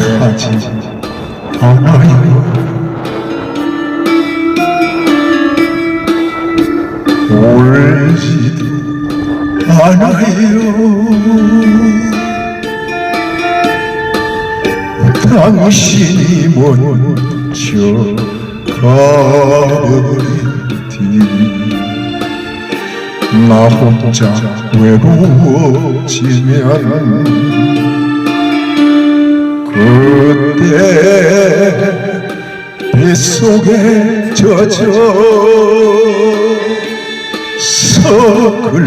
후회하지 않아요 울지도 않아요 당신이 먼저 가버린 뒤나 혼자 외로워지면 속에 젖어 서글픈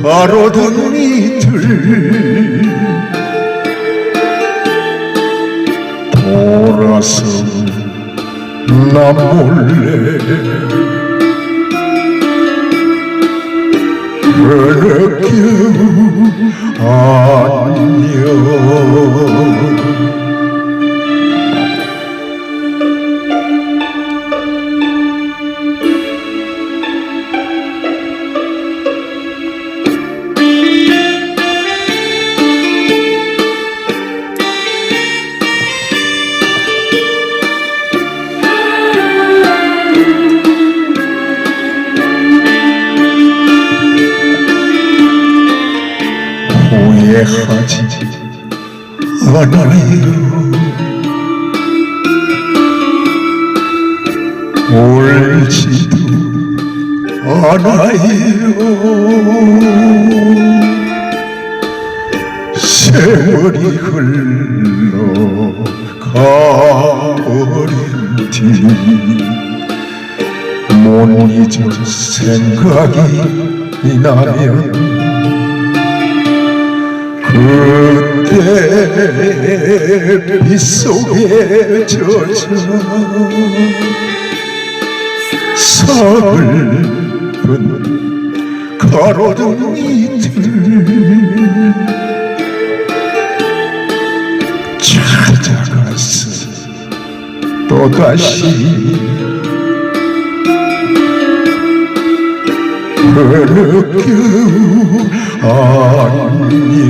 가로등 이들 돌아서 나 몰래 그렇게 안녕 후회하지 않아요 울지도 않아요. 세월이 흘러가버린 뒤못 잊을 생각이 나면 그때 빗속에 젖어 서글픈 가로등 이들. 찾아가서 또다시 그렇게 안녕